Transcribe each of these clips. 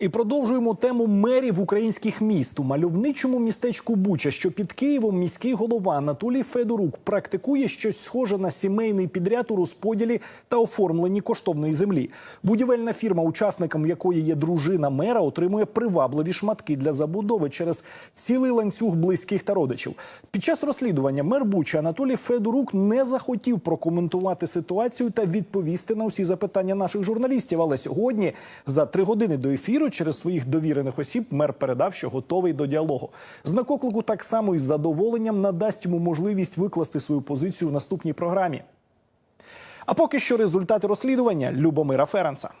І продовжуємо тему мерів українських міст. У мальовничому містечку Буча, що під Києвом, міський голова Анатолій Федорук практикує щось схоже на сімейний підряд у розподілі та оформленні коштовної землі. Будівельна фірма, учасником якої є дружина мера, отримує привабливі шматки для забудови через цілий ланцюг близьких та родичів. Під час розслідування мер Буча Анатолій Федорук не захотів прокоментувати ситуацію та відповісти на усі запитання наших журналістів. Але сьогодні, за три години до ефіру, через своїх довірених осіб мер передав, що готовий до діалогу. Знак оклику так само із задоволенням надасть йому можливість викласти свою позицію у наступній програмі. А поки що результати розслідування Любомира Ференса. –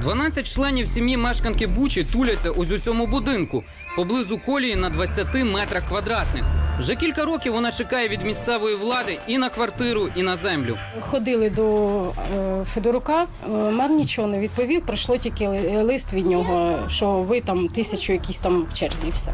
12 членів сім'ї мешканки Бучі туляться ось у цьому будинку поблизу колії на 20 метрах квадратних. Вже кілька років вона чекає від місцевої влади і на квартиру, і на землю. Ходили до е, Федорука, е, мер нічого не відповів. Прийшло тільки лист від нього, що ви там тисячу якісь там в черзі і все.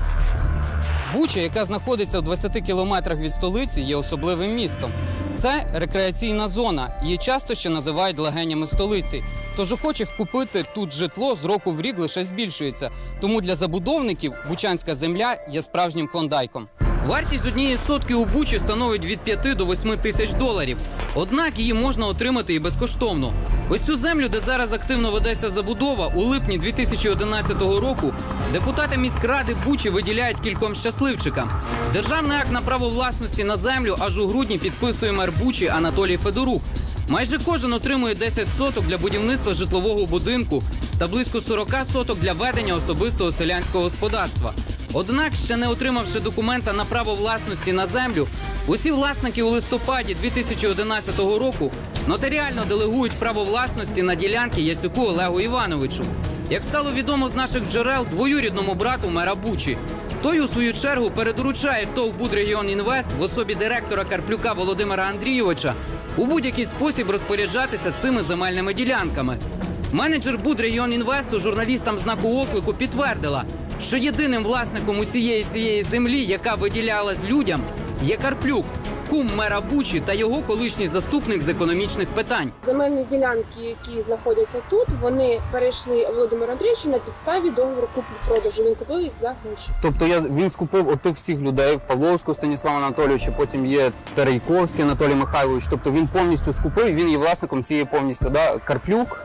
Буча, яка знаходиться в 20 кілометрах від столиці, є особливим містом. Це рекреаційна зона. Її часто ще називають легенями столиці. Тож охочих купити тут житло з року в рік лише збільшується. Тому для забудовників бучанська земля є справжнім клондайком. Вартість однієї сотки у Бучі становить від 5 до 8 тисяч доларів. Однак її можна отримати і безкоштовно. Ось цю землю, де зараз активно ведеться забудова, у липні 2011 року депутати міськради Бучі виділяють кільком щасливчикам. Державний акт на право власності на землю аж у грудні підписує мер Бучі Анатолій Федорук. Майже кожен отримує 10 соток для будівництва житлового будинку та близько 40 соток для ведення особистого селянського господарства. Однак, ще не отримавши документа на право власності на землю, усі власники у листопаді 2011 року нотаріально делегують право власності на ділянки Яцюку Олегу Івановичу. Як стало відомо з наших джерел, двоюрідному брату мера Бучі. Той, у свою чергу, передоручає ТОВ «Будрегіон Інвест» в особі директора Карплюка Володимира Андрійовича у будь-який спосіб розпоряджатися цими земельними ділянками. Менеджер Будрегіон Інвесту журналістам знаку оклику підтвердила, що єдиним власником усієї цієї землі, яка виділялась людям, є Карплюк, кум мера Бучі та його колишній заступник з економічних питань. Земельні ділянки, які знаходяться тут, вони перейшли Володимиру Андрійовичу на підставі договору куплі-продажу. Він купив їх за гроші. Тобто я він скупив отих всіх людей Павловського Станіслава Анатолійовича, потім є Терейковський Анатолій Михайлович. Тобто він повністю скупив. Він є власником цієї повністю. Да? Карплюк.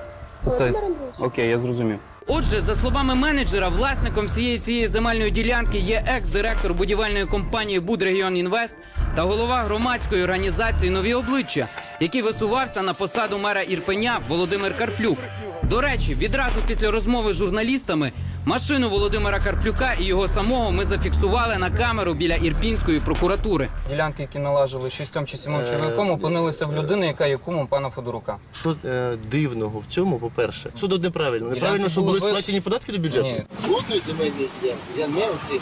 Оце Володимир Андрійович. окей, я зрозумів. Отже, за словами менеджера, власником всієї цієї земельної ділянки є екс-директор будівельної компанії Будрегіон Інвест та голова громадської організації Нові обличчя, який висувався на посаду мера Ірпеня Володимир Карплюк. До речі, відразу після розмови з журналістами машину Володимира Карплюка і його самого ми зафіксували на камеру біля Ірпінської прокуратури. Ділянки, які належали шістьом чи сімом чоловіком, опинилися в людини, яка є кумом пана Федорука. Що е, дивного в цьому, по-перше, що тут неправильно? Неправильно, що були були ви- сплачені податки до бюджету? Ні. Жодної земельної ділянки я не отримав.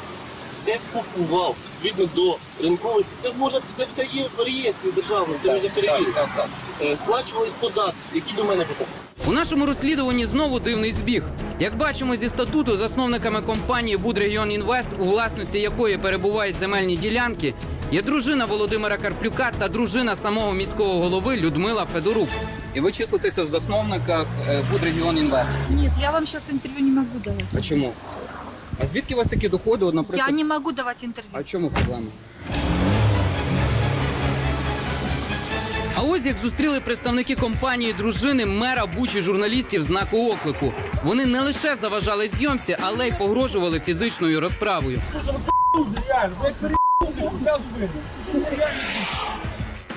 Все купував відповідно до ринкових. Це може це все є в реєстрі державному, це можна перевірити. Е, Сплачувались податки, які до мене податки. У нашому розслідуванні знову дивний збіг. Як бачимо зі статуту, засновниками компанії Будрегіон Інвест, у власності якої перебувають земельні ділянки, є дружина Володимира Карплюка та дружина самого міського голови Людмила Федорук. І ви числитеся в засновниках Будрегіон Інвест. Нет, я вам сейчас интервью не могу давать. А чому? А звідки у вас такі доходи? От, Я не могу давать интервью. А чому проблема? А ось як зустріли представники компанії дружини мера Бучі журналістів знаку оклику. Вони не лише заважали зйомці, але й погрожували фізичною розправою.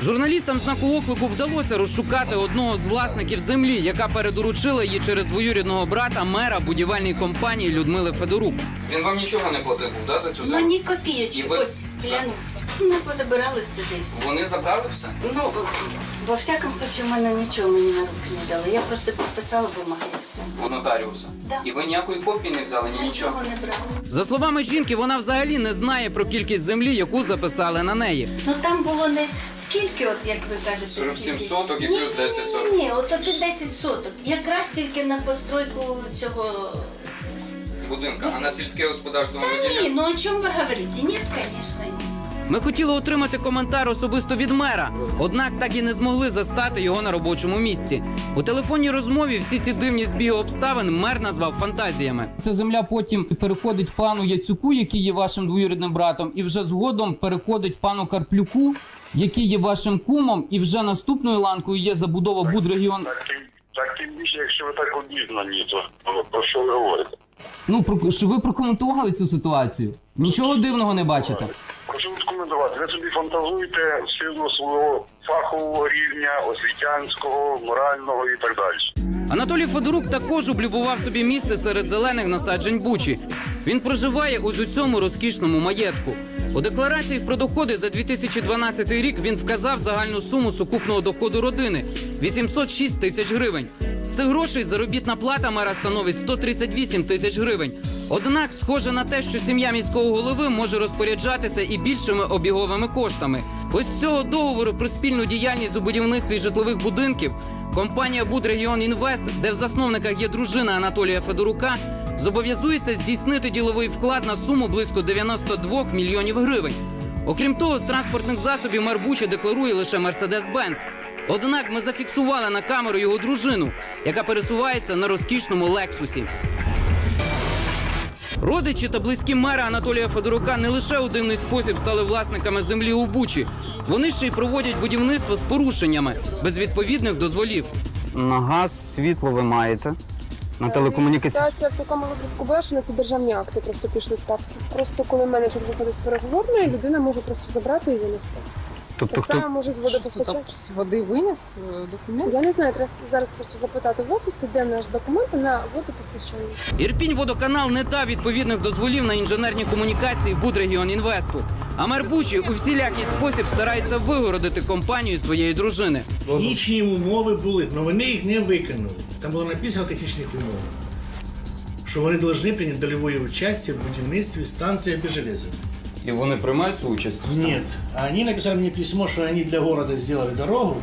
Журналістам знаку оклику вдалося розшукати одного з власників землі, яка передоручила її через двоюрідного брата мера будівельної компанії Людмили Федорук. Він вам нічого не платив, да, за цю Ну ні І ви- ось клянусь. Ми позабирали все де і все. Вони забрали все? Ну, во всякому случае, в мене нічого мені на руки не дали. Я просто підписала бумаги і все. у нотаріуса. Да. І ви ніякої копії не взяли, ні нічого. Нічого не брала. За словами жінки, вона взагалі не знає про кількість землі, яку записали на неї. Ну там було не скільки, от як ви кажете, 47 скільки? соток і плюс ні, 10 ні, соток. Ні, от от і 10 соток. Якраз тільки на постройку цього. Будинка, а на сільське господарство Та ні, ну о чому ви говорите? Ні, звісно, ні. Ми хотіли отримати коментар особисто від мера, однак так і не змогли застати його на робочому місці. У телефонній розмові всі ці дивні збіги обставин мер назвав фантазіями. Ця земля потім переходить пану Яцюку, який є вашим двоюрідним братом, і вже згодом переходить пану Карплюку, який є вашим кумом, і вже наступною ланкою є забудова Будрегіон. Так, тим, більше, якщо ви так обізнані, то ну, про що ви говорите? Ну про що ви прокоментували цю ситуацію? Нічого дивного не бачите. Прошу відкоментувати. Ви собі фантазуєте в силу свого фахового рівня, освітянського, морального і так далі. Анатолій Федорук також облюбував собі місце серед зелених насаджень Бучі. Він проживає ось у цьому розкішному маєтку. У деклараціях про доходи за 2012 рік він вказав загальну суму сукупного доходу родини 806 тисяч гривень. З цих грошей заробітна плата мера становить 138 тисяч гривень. Однак, схоже на те, що сім'я міського голови може розпоряджатися і більшими обіговими коштами. Ось з цього договору про спільну діяльність у будівництві житлових будинків компанія Будрегіон Інвест, де в засновниках є дружина Анатолія Федорука, зобов'язується здійснити діловий вклад на суму близько 92 мільйонів гривень. Окрім того, з транспортних засобів мер Бучі декларує лише Мерседес-Бенц. Однак ми зафіксували на камеру його дружину, яка пересувається на розкішному лексусі. Родичі та близькі мера Анатолія Федорука не лише у дивний спосіб стали власниками землі у Бучі. Вони ще й проводять будівництво з порушеннями без відповідних дозволів. На газ, світло ви маєте. На Ситуація в такому випадку була, що на ці державні акти просто пішли ставки. Просто коли менеджер виходить з переговорної, людина може просто забрати і винести. Тобто Так само може з водопостачання. З води виніс документ. Я не знаю, треба зараз просто запитати в офісі, де наш документ на водопостачання. Ірпінь водоканал не дав відповідних дозволів на інженерні комунікації Будрегіон Інвесту. А Мербучі у всілякий спосіб старається вигородити компанію своєї дружини. Технічні умови були, але вони їх не виконали. Там було написано технічних умовах, що вони повинні прийняти дольове участь в будівництві станції Бежелеза. І вони приймають цю участь? Нет, они написали мне письмо, что они для города сделали дорогу,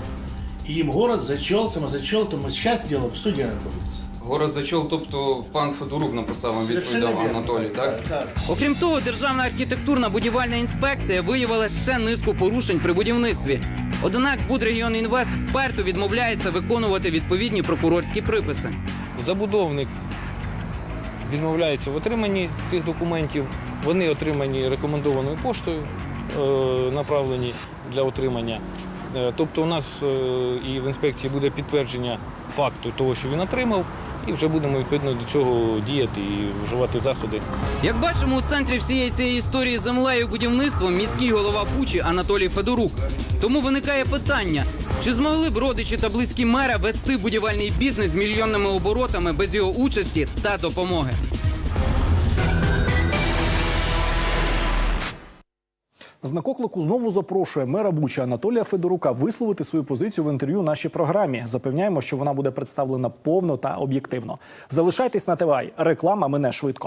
и им город зачел, самозачел, то мы сейчас дело в суде находится. Город зачол, тобто пан Федорук написав вам відповідав. Анатолій, так? Так. Окрім того, Державна архітектурна будівельна інспекція виявила ще низку порушень при будівництві. Однак Будрегіон Інвест вперто відмовляється виконувати відповідні прокурорські приписи. Забудовник відмовляється в отриманні цих документів. Вони отримані рекомендованою поштою, е, направлені для отримання. Е, Тобто у нас е, і в інспекції буде підтвердження факту того, що він отримав, і вже будемо відповідно до цього діяти і вживати заходи. Як бачимо, у центрі всієї цієї історії землею і будівництвом міський голова Бучі Анатолій Федорук. Тому виникає питання: чи змогли б родичі та близькі мера вести будівельний бізнес з мільйонними оборотами без його участі та допомоги? Знак оклику знову запрошує мера Буча Анатолія Федорука висловити свою позицію в інтерв'ю нашій програмі. Запевняємо, що вона буде представлена повно та об'єктивно. Залишайтесь на ТВАЙ. Реклама мине швидко.